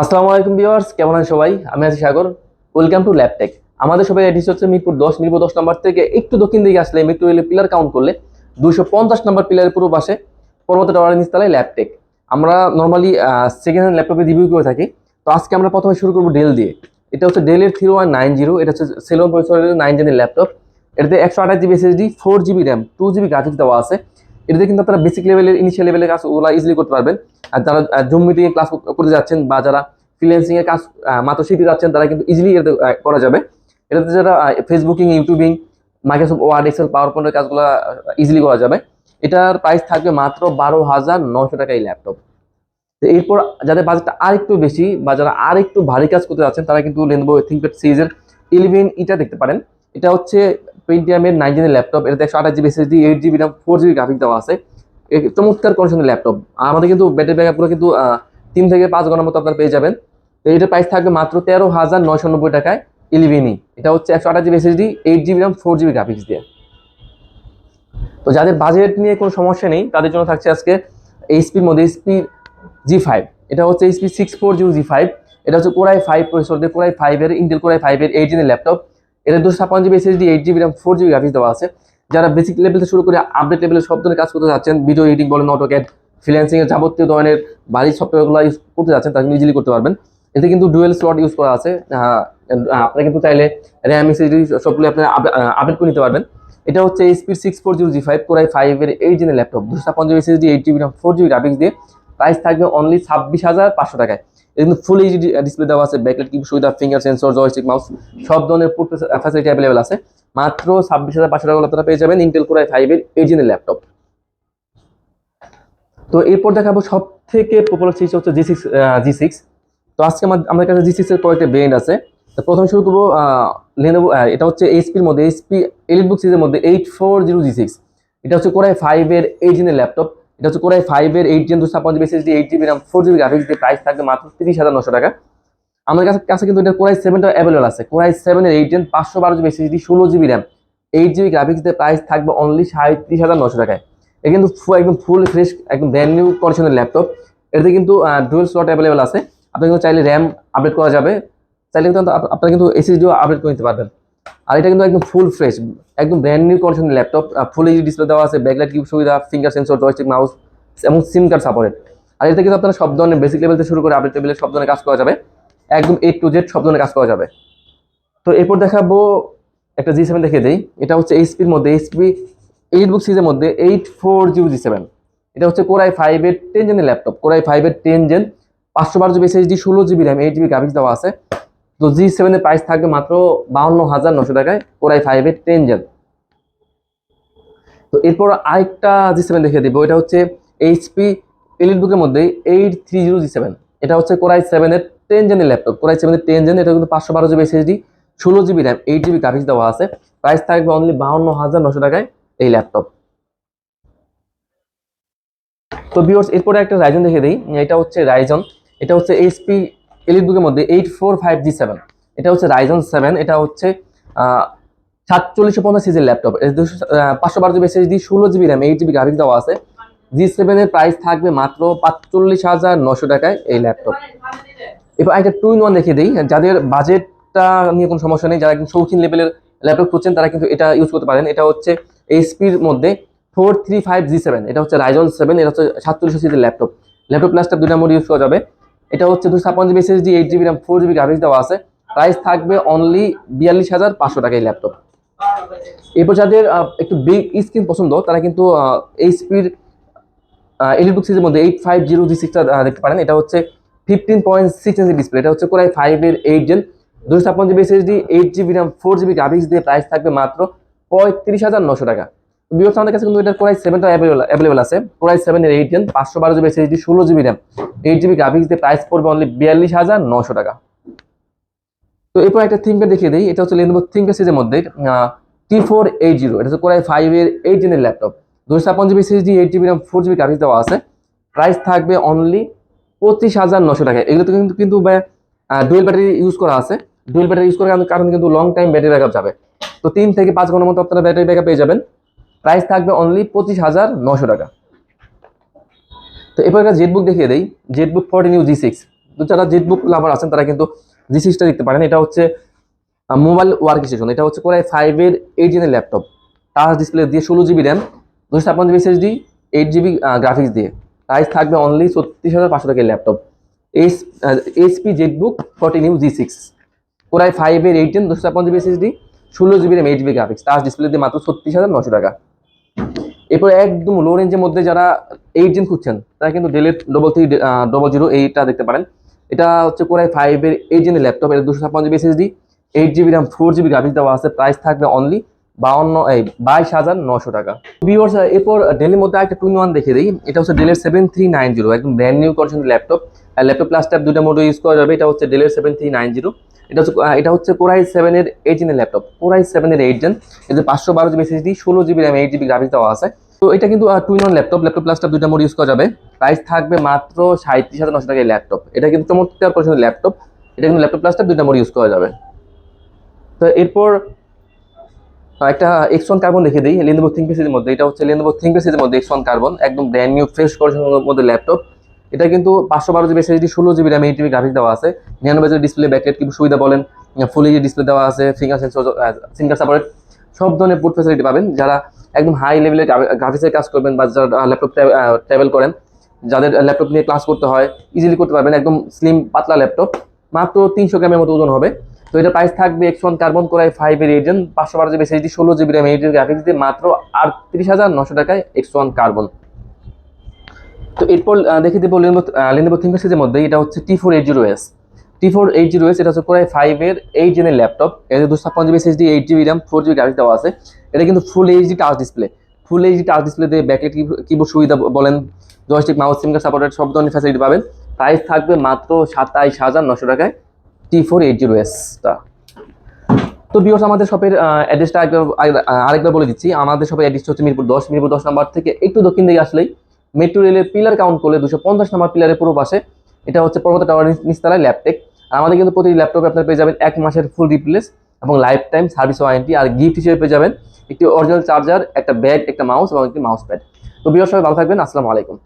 আসসালামু আলাইকুম ভিউয়ার্স, কেমন আছেন সবাই? আমি আছি সাগর। ওয়েলকাম টু ল্যাবটেক আমাদের সবাই এডিস হচ্ছে মিরপুর দশ মিরপুর দশ নম্বর থেকে একটু দক্ষিণ দিকে আসলে মেট্রো রেলের পিলার কাউন্ট করলে দুশো পঞ্চাশ নম্বর পিলারের পুরো পাশে পর্বত টাওয়ারের নিচতলায় ল্যাবটেক আমরা নর্মালি সেকেন্ড হ্যান্ড ল্যাপটপে রিভিউ করে থাকি। তো আজকে আমরা প্রথমে শুরু করব ডেল দিয়ে। এটা হচ্ছে ডেলের থ্রি ওয়ান নাইন জিরো এটা হচ্ছে সেলন পরিসরের নাইন জেনের ল্যাপটপ এটাতে একশো আঠাশ GB SSD four GB RAM two GB graphics দেওয়া আছে। এটাতে কিন্তু আপনারা বেসিক লেভেলের ইনিশিয়াল লেভেলের কাজ ওগুলো ইজিলি করতে পারবেন। আর যারা জুম মিটিংয়ে ক্লাস করতে যাচ্ছেন বা যারা ফ্রিল্যান্সিং এর কাজ মাত্র শিখতে যাচ্ছেন, তারা কিন্তু ইজিলি এটাতে করা যাবে। এটাতে যারা Facebooking YouTubing Microsoft Word Excel power পয়েন্টের কাজগুলো ইজিলি করা যাবে। এটার প্রাইস থাকবে মাত্র বারো হাজার নশো টাকা এই ল্যাপটপ এরপর যাদের বাজেটটা আর একটু বেশি বা যারা আর একটু ভারী কাজ করতে যাচ্ছেন, তারা কিন্তু লেনবো থিঙ্কপ্যাড সিরিজের ইলেভেন ইটা দেখতে পারেন। এটা হচ্ছে পেন্টিয়ামের নাইন জেনের ল্যাপটপ এটাতে একশো আঠাশ GB SSD eight GB RAM four GB graphic দেওয়া আছে। চমৎকার কন্ডিশনের ল্যাপটপ আমাদের কিন্তু ব্যাটারি ব্যাকআপ পুরো কিন্তু তিন থেকে পাঁচ ঘণ্টার মতো আপনার পেয়ে যাবেন। তো এটার প্রাইস থাকবে মাত্র তেরো হাজার নয়শো নব্বই টাকায় ইলেভেনই এটা হচ্ছে একশো আঠাশ GB SSD eight GB RAM four GB graphics দিয়ে। তো যাদের বাজেট নিয়ে কোনো সমস্যা নেই, তাদের জন্য থাকছে আজকে এইচপির মধ্যে এইচপি জি ফাইভ এটা হচ্ছে HP six four zero G five এটা হচ্ছে কোরাই ফাইভ প্রসেসর দিয়ে কোরাই ফাইভের ইন্টেল কোরাই ফাইভের এইট জিনের ল্যাপটপ এটা দুশো ছাপ্পান্ন GB SSD eight GB RAM four GB graphics দেওয়া আছে। যারা বেসিক লেভেল থেকে শুরু করে আপডেট লেভেলের সব ধরনের কাজ করতে যাচ্ছেন ভিডিও এডিটিং বলেন অটোক্যাড ফ্রিল্যান্সিং এর যাবতীয় ধরনের বাড়ির সফটওয়্যারগুলো ইউজ করতে যাচ্ছেন তারা ইজিলি করতে পারবেন। এতে কিন্তু ডুয়েল স্লট ইউজ করা আছে। আপনারা কিন্তু চাইলে র্যাম এসএসডি সবগুলো আপনি আপডেট করে নিতে পারবেন। এটা হচ্ছে HP six four zero G five core i ফাইভের এইট জিনের ল্যাপটপ দুশো ছাপ্পান্ন GB SSD eight GB four GB graphics দিয়ে প্রাইস থাকবে অনলি ছাব্বিশ হাজার পাঁচশো টাকায়। কিন্তু ফুল এইচডি ডিসপ্লে দেওয়া আছে ব্যাকলাইট কি সুবিধা ফিঙ্গার সেন্সর জয়স্টিক মাউস সব ধরনের ফ্যাসিলিটি অ্যাভেলেবেল আছে। মাত্র ছাব্বিশ হাজার পাঁচশো টাকা আপনারা পেয়ে যাবেন ইন্টেল কোরাই ফাইভের এইট জিনের ল্যাপটপ তো এরপর দেখাবো সব থেকে পপুলার সিরিজ হচ্ছে জি সিক্স জি সিক্স তো আজকে আমার আমাদের কাছে জি সিক্সের কয়েকটা ব্র্যান্ড আছে। তো প্রথমে শুরু করব লেনোভো এটা হচ্ছে এইচপির মধ্যে এইচপি এলিটবুক সিরিজের মধ্যে eight four zero G six এটা হচ্ছে কোরাই ফাইভের এইট জিনের ল্যাপটপ এটা হচ্ছে কোরাই ফাইভের এইট জিন দুশো ছাপ্পান্ন GB SSD eight GB RAM four GB graphics দিয়ে প্রাইস থাকবে মাত্র তিরিশ হাজার নশো টাকা। আমাদের কাছে কাছে কিন্তু এটা কোরাই সেভেনটা অ্যাভেলেবল আছে। কোরাই সেভেনের এইট জেন পাঁচশো বারো জিবি এসএসডি ষোলো GB RAM eight GB graphics দিয়ে প্রাইস থাকবে অনলি সাঁত্রিশ হাজার নশো টাকায়। এটা কিন্তু একদম ফুল ফ্রেশ একদম ব্র্যান্ড নিউ কন্ডিশনের ল্যাপটপ এটাতে কিন্তু ডুয়েল স্লট অ্যাভেলেবল আছে। আপনি কিন্তু চাইলে র্যাম আপডেট করা যাবে। চাইলে কিন্তু আপ- আপনারা কিন্তু এসএসডিও আপডেট করে নিতে পারবেন। আর এটা কিন্তু একদম ফুল ফ্রেশ একদম ব্র্যান্ড নিউ কন্ডিশনের ল্যাপটপ ফুল এইচডি ডিসপ্লে দেওয়া আছে ব্যাকলাইট কিউব সুবিধা ফিঙ্গার সেন্সর জয়স্টিক মাউস এবং সিম কার্ড সাপোর্টেড আর এটা কিন্তু আপনারা সব ধরনের বেসিক লেভেল থেকে শুরু করে আপডেট লেভেলের সব ধরনের কাজ করা যাবে। একদম এ টু জেড সব ধরনের কাজ করা যাবে। তো এরপর দেখাবো একটা জি সেভেন দেখে দেই। এটা হচ্ছে এইচপির মধ্যে এইচপি এইট বুক সিজের মধ্যে eight four zero G seven এটা হচ্ছে কোরাই ফাইভের টেন জেনের ল্যাপটপ কোরাই ফাইভের টেন জেন পাঁচশো বারো জিবি এসএসডি ষোলো GB RAM eight GB graphics দেওয়া আছে। তো জি সেভেনের প্রাইস থাকবে মাত্র বাউন্ন হাজার নশো টাকায় কোরাই ফাইভের টেন জেন তো এরপর আরেকটা জি সেভেন দেখিয়ে দিব, এটা হচ্ছে এইচপি এলিট বুকের মধ্যে eight three zero G seven এটা হচ্ছে কোরাই সেভেনের টেন জেনের ল্যাপটপ কোরাই সেভেনের টেন জেন এটা কিন্তু পাঁচশো বারো জিবি এসএসডি ষোলো GB RAM eight GB graphics দেওয়া আছে। প্রাইস থাকবে অনলি বাউন্ন হাজার নশো টাকায় এই ল্যাপটপ তো ভিউয়ার্স এরপরে একটা রাইজন দেখে দিই, এটা হচ্ছে রাইজন এটা হচ্ছে এইচপি এলিট বুকের মধ্যে eight four five G seven এটা হচ্ছে রাইজন সেভেন এটা হচ্ছে সাতচল্লিশশো পঞ্চাশ সিজির ল্যাপটপ পাঁচশো বারো জিবি এসএসডি ষোলো GB RAM eight GB graphics দেওয়া আছে। জি সেভেনের প্রাইস থাকবে মাত্র পাঁচচল্লিশ হাজার নশো টাকায় এই ল্যাপটপ এবার একটা টু ইন ওয়ান দেখিয়ে দিই। যাদের বাজেটটা নিয়ে কোনো সমস্যা নেই, যারা একদম শৌখিন লেভেলের ল্যাপটপ খুঁজছেন, তারা কিন্তু এটা ইউজ করতে পারেন। এটা হচ্ছে এইচপির মধ্যে four three five G seven এটা হচ্ছে রাইজন সেভেন এটা হচ্ছে সাতচল্লিশ সিজির ল্যাপটপ ল্যাপটপ প্লাসটা দুটা মোড ইউজ করা যাবে। এটা হচ্ছে দুশো ছাপ্পান্ন GB SSD eight GB RAM four GB graphics দেওয়া আছে। প্রাইস থাকবে অনলি বিয়াল্লিশ হাজার পাঁচশো টাকা এই ল্যাপটপ এরপর যাদের একটু বিগ স্ক্রিন পছন্দ, তারা কিন্তু এইচপির এলিটবুক সিরিজের মধ্যে এইট ফাইভ জিরো জি সিক্সটা দেখতে পারেন। এটা হচ্ছে fifteen point six inch display এটা হচ্ছে কোরাই ফাইভের এইট জেল দুশো ছাপ্পান্ন GB SSD eight GB RAM four GB graphics দিয়ে প্রাইস থাকবে মাত্র পঁয়ত্রিশ হাজার নশো টাকা। বিকজ আমাদের কাছে কিন্তু এটা কোরাই সেভেনটা অ্যাভেলেবল আছে। কোরাই সেভেনের এইট জেন পাঁচশো বারো জিবি এসএসডি ষোলো GB RAM eight GB graphics দিয়ে প্রাইস পড়বে অনলি বিয়াল্লিশ হাজার নশো টাকা। তো এরপর একটা থিঙ্কপ্যাড দেখিয়ে দিই, এটা হচ্ছে লেনোভো থিঙ্কপ্যাড সিরিজের মধ্যে টি ফোর এইট জিরো এটা হচ্ছে কোরাই ফাইভের এইট জেনের ল্যাপটপ দুশো ছাপ্পান্ন GB SSD eight GB RAM four GB graphics দেওয়া আছে। প্রাইস থাকবে অনলি পঁচিশ হাজার নশো টাকা এগুলো তো কিন্তু কিন্তু ডুয়েল ব্যাটারি ইউজ করা আছে। ডুয়েল ব্যাটারি ইউজ করার কারণে কিন্তু লং টাইম ব্যাটারি ব্যাকআপ যাবে। তো তিন থেকে পাঁচ ঘণ্টার মতো আপনারা ব্যাটারি ব্যাকআপ পেয়ে যাবেন। প্রাইস থাকবে অনলি পঁচিশ হাজার নশো টাকা। তো এরপর একটা জেটবুক দেখিয়ে দেই। ZBook fourteen new G six তো যারা জেটবুক লাভার আছেন, তারা কিন্তু জি সিক্সটা দেখতে পারেন। এটা হচ্ছে মোবাইল ওয়ার্ক স্টেশন এটা হচ্ছে কোরাই ফাইভের এইট জেনের ল্যাপটপ টাচ ডিসপ্লে দিয়ে ষোলো জিবি র্যাম দুশো ছাপ্পান্ন GB SSD eight GB graphics দিয়ে। প্রাইস থাকবে অনলি ছত্রিশ হাজার পাঁচশো টাকার laptop S HP ZBook fourteen new G six core i ফাইভের এইট জেন দুশো ছাপ্পান্ন জিবি এসএসডি ষোলো GB RAM eight GB graphics touch display দিয়ে মাত্র ছত্রিশ হাজার নশো টাকা। এরপর একদম লো রেঞ্জের মধ্যে যারা এইট জেন খুঁজছেন, তারা কিন্তু ডেলের ডবল থ্রি ডবল জিরো এইটটা দেখতে পারেন। এটা হচ্ছে কোরাই ফাইভের এইট জেনের ল্যাপটপ এটা দুশো ছাপ্পান্ন GB SSD eight GB RAM four GB graphics দেওয়া আছে প্রাইস থাকবে অনলি বাউন্ন, এই, বাইশ হাজার নশো টাকা। ভিউয়ার্স এরপর ডেলের মধ্যে একটা টুইন ওয়ান দেখে দিই, এটা হচ্ছে ডেলের সেভেন থ্রি নাইন জিরো একদম brand new condition laptop laptop plus tab দুটো মোডে ইউজ করা যাবে, এটা হচ্ছে ডেলের সেভেন থ্রি নাইন জিরো এটা হচ্ছে এটা হচ্ছে কোরাই সেভেনের এইট জেনের ল্যাপটপ কোরাই সেভেনের এইট জেন এতে পাঁচশো বারো জিবি এসএসডি ষোলো GB RAM eight GB graphics দেওয়া আছে। তো এটা কিন্তু two in one laptop laptop plus tab দুটো মোড ইউজ করা যাবে। প্রাইস থাকবে মাত্র সাঁত্রিশ হাজার নশো টাকার ল্যাপটপ এটা কিন্তু চমৎকার কন্ডিশনের ল্যাপটপ এটা কিন্তু ল্যাপটপ প্লাস দুটো মোড ইউজ করা যাবে। তো এরপর একটা এক্স ওয়ান কার্বন দেখে দিই লেনোভো থিঙ্কপ্যাড মধ্যে। এটা হচ্ছে লেনোভো থিঙ্কপ্যাড মধ্যে এক্স ওয়ান কার্বন একদম ব্র্যান্ড নিউ ফ্রেশ কন্ডিশনের মধ্যে ল্যাপটপ এটা কিন্তু পাঁচশো বারো জিবি এসএসডি, ষোলো GB RAM eight GB graphics দেওয়া আছে। নিরানব্বই হাজার ডিসপ্লে ব্যাকলেট কিন্তু সুবিধা বলেন ফুল এইচ ডিসপ্লে দেওয়া আছে ফিঙ্গার সেন্সর ফিঙ্গার সাপোর্ট সব ধরনের বুট ফ্যাসিলিটি পাবেন। যারা একদম হাই লেভেলের গ্রাফিক্সের কাজ করবেন বা যারা ল্যাপটপ ট্রাভেল করেন, যাদের ল্যাপটপ নিয়ে ক্লাস করতে হয় ইজিলি করতে পারবেন। একদম স্লিম পাতলা ল্যাপটপ মাত্র তিনশো গ্রামের মতো ওজন হবে। তো এটা প্রাইস থাকবে X one carbon core i ফাইভের এজেন্ট পাঁচশো বারো জিবি এসএসডি, ষোলো GB RAM eight GB graphics দিয়ে মাত্র আটত্রিশ হাজার নশো টাকায় এক্স ওয়ান কার্বন তো এরপর দেখে দেবো লেনোভো থিঙ্কপ্যাডের মধ্যে, এটা হচ্ছে T four eight zero S T four eight zero S এটা হচ্ছে কোরাই ফাইভের এইট জেনের ল্যাপটপ এতে দুশো ছাপ্পান্ন GB SSD eight GB RAM four GB graphics দেওয়া আছে। এটা কিন্তু full HD touch display full HD touch display দিয়ে ব্যাকলেট কিবোর্ড সুবিধা বলেন জয়স্টিক মাউস ফিঙ্গার সাপোর্টেড সব ধরনের ফ্যাসিলিটি পাবেন। প্রাইস থাকবে মাত্র সাতাইশ হাজার নশো টাকায় টি ফোর এইট জিরো এসটা তো বিকজ আমাদের শপের অ্যাড্রেসটা একবার আরেকবার বলে দিচ্ছি। আমাদের শপের অ্যাড্রেস হচ্ছে মিরপুর দশ মিরপুর দশ নাম্বার থেকে একটু দক্ষিণ দিকে আসলেই। মেট্রো রেলের পিলার কাউন্ট করলে দুশো পঞ্চাশ নম্বর পিলারের পুরো পাশে এটা হচ্ছে পর্বত টাওয়ার নিচতলায় ল্যাপটেক আর আমাদের কিন্তু প্রতি ল্যাপটপে আপনারা পেয়ে যাবেন এক মাসের ফুল রিপ্লেস এবং লাইফ টাইম সার্ভিস ওয়ারেন্টি আর গিফট হিসেবে পেয়ে যাবেন একটি অরিজিনাল চার্জার একটা ব্যাগ একটা মাউস এবং একটি মাউস প্যাড তো বিয়ার সবাই ভালো থাকবেন, আসসালামু আলাইকুম।